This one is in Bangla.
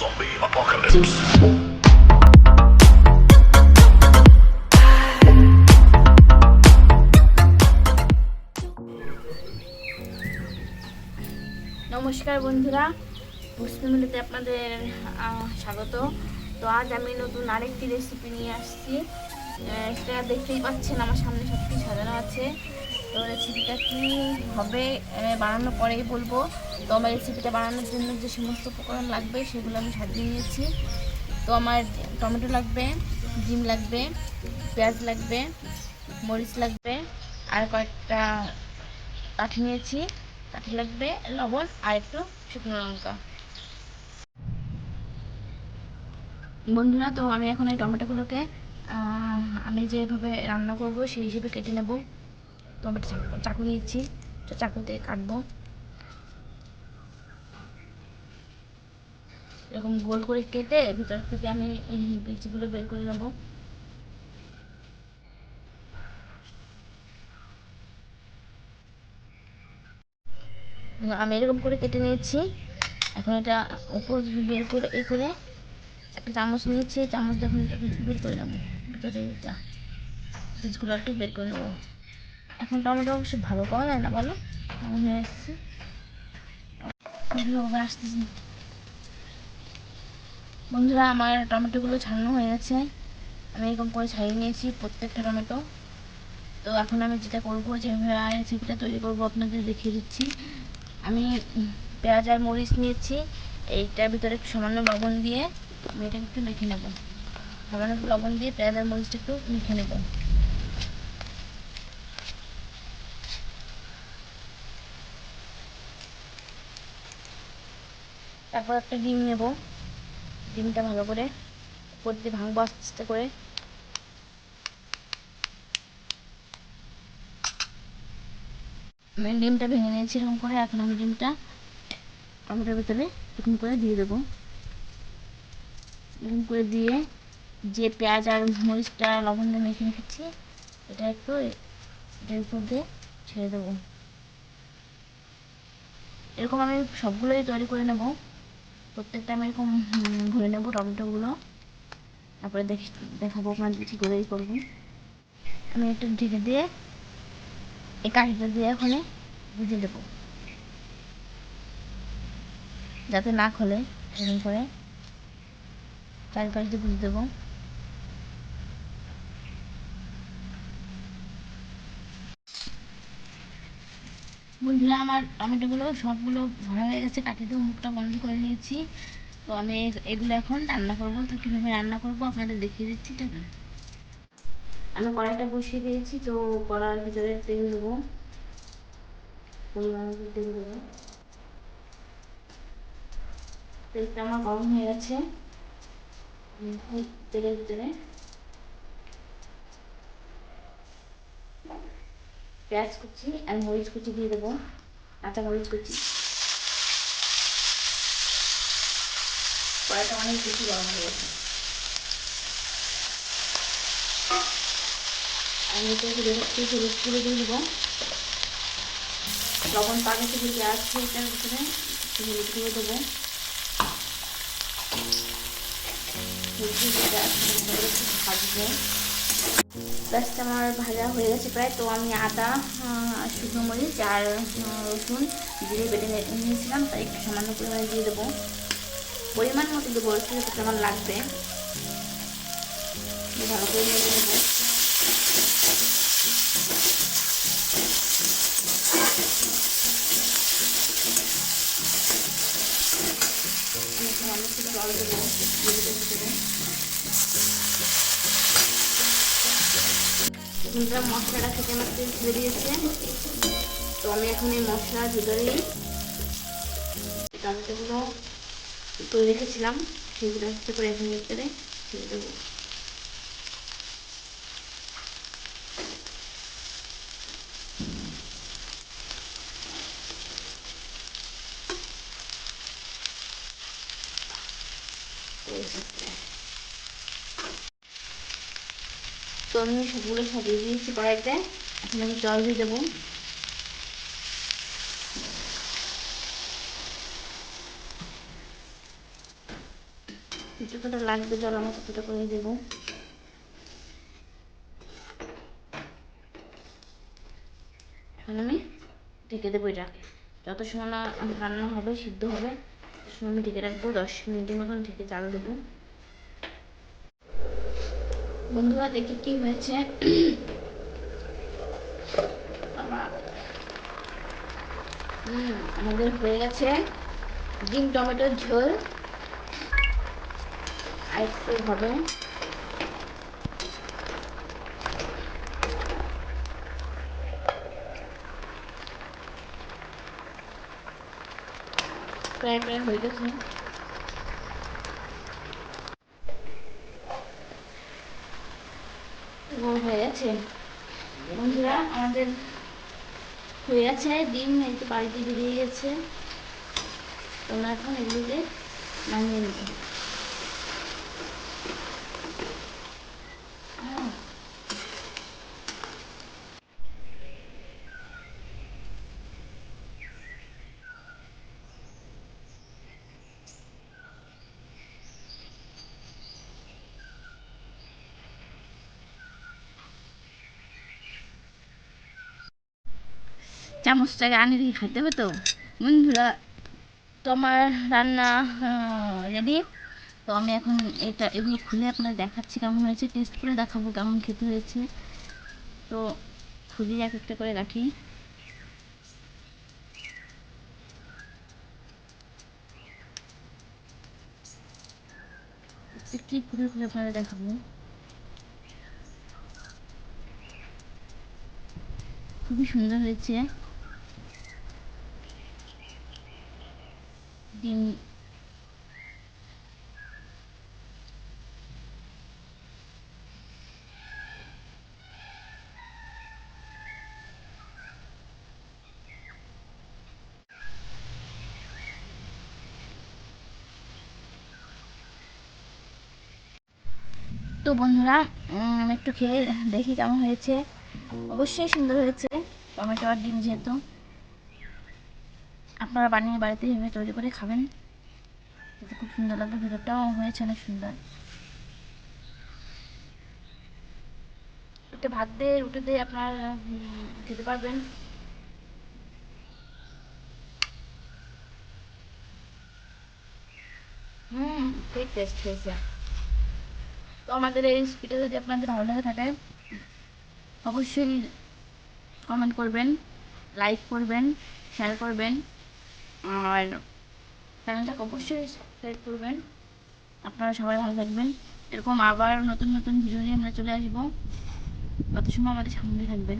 Zombie apocalypse. নমস্কার বন্ধুরা পুষ্পিমিলিতে আপনাদের স্বাগত। তো আজ আমি নতুন আরেকটি রেসিপি নিয়ে আসছি। সেটা দেখতেই পাচ্ছেন, আমার সামনে সব কিছু সাজানো আছে। তো রেসিপিটা কী হবে বানানোর পরেই বলব। তো আমার রেসিপিটা বানানোর জন্য যে সমস্ত উপকরণ লাগবে, সেগুলো আমি সাজিয়ে নিয়েছি। তো আমার টমেটো লাগবে, ডিম লাগবে, পেঁয়াজ লাগবে, মরিচ লাগবে, আর কয়েকটা কাঠি নিয়েছি। কাঠি লাগবে, লবণ, আর একটু শুকনো লঙ্কা। বন্ধুরা, তো আমি এখন এই টমেটোগুলোকে আমি যেভাবে রান্না করব সেই হিসেবে কেটে নেব। টমেটো চাকু- চাকু নিয়েছি তো চাকু দিয়ে কাটবো। এরকম গোল করে কেটে ভিতর থেকে আমি এই বীজগুলো বের করে নেব। আমি এরকম করে কেটে নিয়েছি। এখন এটা উপর বের করে এ করে একটা চামচ নিয়েছি। চামচ এটা বের করে নেব। ভিতরে এটা বীজগুলো একটু বের করে নেব। এখন টমেটো অবশ্য ভালো পাওয়া যায় না, বলো? এমন হয়ে এসেছে। বন্ধুরা আমার টমেটোগুলো ছাড়ানো হয়ে গেছে। আমি এরকম করে ছাড়িয়ে নিয়েছি, প্রত্যেকটা টমেটো। তো এখন আমি যেটা করব যেভাবে রেসিপিটা তৈরি করব, আপনাদের দেখিয়ে দিচ্ছি। আমি পেঁয়াজ আর মরিচ নিয়েছি, এইটার ভিতরে একটু সামান্য লবণ দিয়ে আমি এটা একটু মেখে নেব। সামান্য লবণ দিয়ে পেঁয়াজ আর মরিচটা একটু মেখে নেব। তারপর একটা ডিম নেব। ডিমটা ভালো করে উপর দিয়ে ভাঙবো আস্তে আস্তে করে। আমি ডিমটা ভেঙে নিয়েছি এরকম করে, এখন আমি ডিমটা টমেটোর ভিতরে এরকম করে দিয়ে দেবো। এরকম করে দিয়ে যে পেঁয়াজ আর মরিচটা লবণ দিয়ে মেখে রেখেছি এটা একটু এটার উপর দিয়ে ছেড়ে দেবো। এরকম আমি সবগুলোই তৈরি করে নেব। প্রত্যেকটা আমি এরকম ভরে নেব টমেটোগুলো। তারপরে দেখি, দেখাবো আপনাদের কী করেই করব। আমি একটু ঢেকে দিয়ে, এই কাঠিটা দিয়ে ওখানে বুঝে দেবো যাতে না খোলে, এরকম করে। চারিপাশ দিয়ে বুঝে দেবো। বন্ধুরা, আমার টমেটোগুলো সবগুলো ভরা হয়ে গেছে কাটি দিয়ে মুখটা বন্ধ করে নিয়েছি তো আমি এগুলো এখন রান্না করব। তো কীভাবে রান্না করব আপনাদের দেখিয়ে দিচ্ছি আছে? আমি কড়াইটা বসিয়ে দিয়েছি, তো কড়ার ভিতরে তেল দেবো। তেল দেবো। তেলটা আমার গরম হয়ে গেছে। তেলের ভিতরে পেঁয়াজ কুচি আর মরিচ কুচি দিয়ে দেবো কাঁচা মরিচ কুচি। কড়াইটা অনেক বেশি গরম হয়ে গেছে। আমি এতে হলুদ গুঁড়ো দিয়ে দেবো। লবণ পাকে থেকে পেঁয়াজ এটার ভিতরে হলুদ গুঁড়ো দেবো। হলুদ গুঁড়ো ভাজবো। পেঁয়াজটা আমার ভাজা হয়ে গেছে প্রায়, তো আমি আদা শুকনো মরিচ আর রসুন জিরে বেটে নিয়েছিলাম, তাই একটু সামান্য পরিমাণে দিয়ে দেবো। পরিমাণ মতো দেবো রসুন যতটা আমার লাগবে। ভালো করে সামান্য একটু জল দেবো বন্ধুরা মশলাটা থেকে আমার তেল দিয়েছে তো আমি এখন এই মশলার ভিতরেই টমেটোগুলো করে রেখেছিলাম। সেগুলো হচ্ছে করে এখন ভিতরে দেবো। তো আমি সবগুলো সাজিয়ে দিয়েছি কড়াইতে। এখন আমি জল দিয়ে দেবো। যতটা লাগবে জল আমরা ততটা করে দেবো। এখন আমি ঢেকে দেবো এটা যত সময় না রান্না হবে, সিদ্ধ হবে, তত সময় আমি ঢেকে রাখব। দশ মিনিটের মতন ঢেকে চাল দেবো। বন্ধুরা, দেখি কি হয়েছে। আমাদের হয়ে গেছে ডিম টমেটোর ঝোল। আর হবে। প্রায় প্রায় হয়ে গেছে। হয়ে গেছে। বন্ধুরা আমাদের হয়ে বাড়িতে বেরিয়ে গেছে। তোমরা এখন এগুলোকে নামিয়ে নেবে। চামচটাকে আনি দিয়ে খেতে হবে তো। বন্ধুরা তো আমার রান্না রেডি তো আমি এখন এটা, এগুলো খুলে আপনার দেখাচ্ছি কেমন হয়েছে টেস্ট করে দেখাবো কেমন খেতে হয়েছে। তো খুলি, এক একটা করে রাখি। আপনারা দেখাবো। খুবই সুন্দর হয়েছে। ডিম তো বন্ধুরা একটু খেয়ে দেখি কেমন হয়েছে। অবশ্যই সুন্দর হয়েছে, টমেটো আর ডিম যেহেতু। আপনারা বানিয়ে বাড়িতে এভাবে তৈরি করে খাবেন। এতে খুব সুন্দর লাগবে, ভেতরটাও হয়েছে অনেক সুন্দর। একটু ভাত দিয়ে, রুটি দিয়ে আপনার খেতে পারবেন। হুম, খুবই টেস্ট হয়েছে। তো আমাদের এই রেসিপিটা যদি আপনাদের ভালো লাগে থাকে, অবশ্যই কমেন্ট করবেন লাইক করবেন শেয়ার করবেন। আর চ্যানেলটাকে অবশ্যই সাবস্ক্রাইব করবেন। আপনারা সবাই ভালো থাকবেন। এরকম আবার নতুন নতুন ভিডিও নিয়ে আমরা চলে আসব। তত সময় আমাদের সামনে থাকবেন।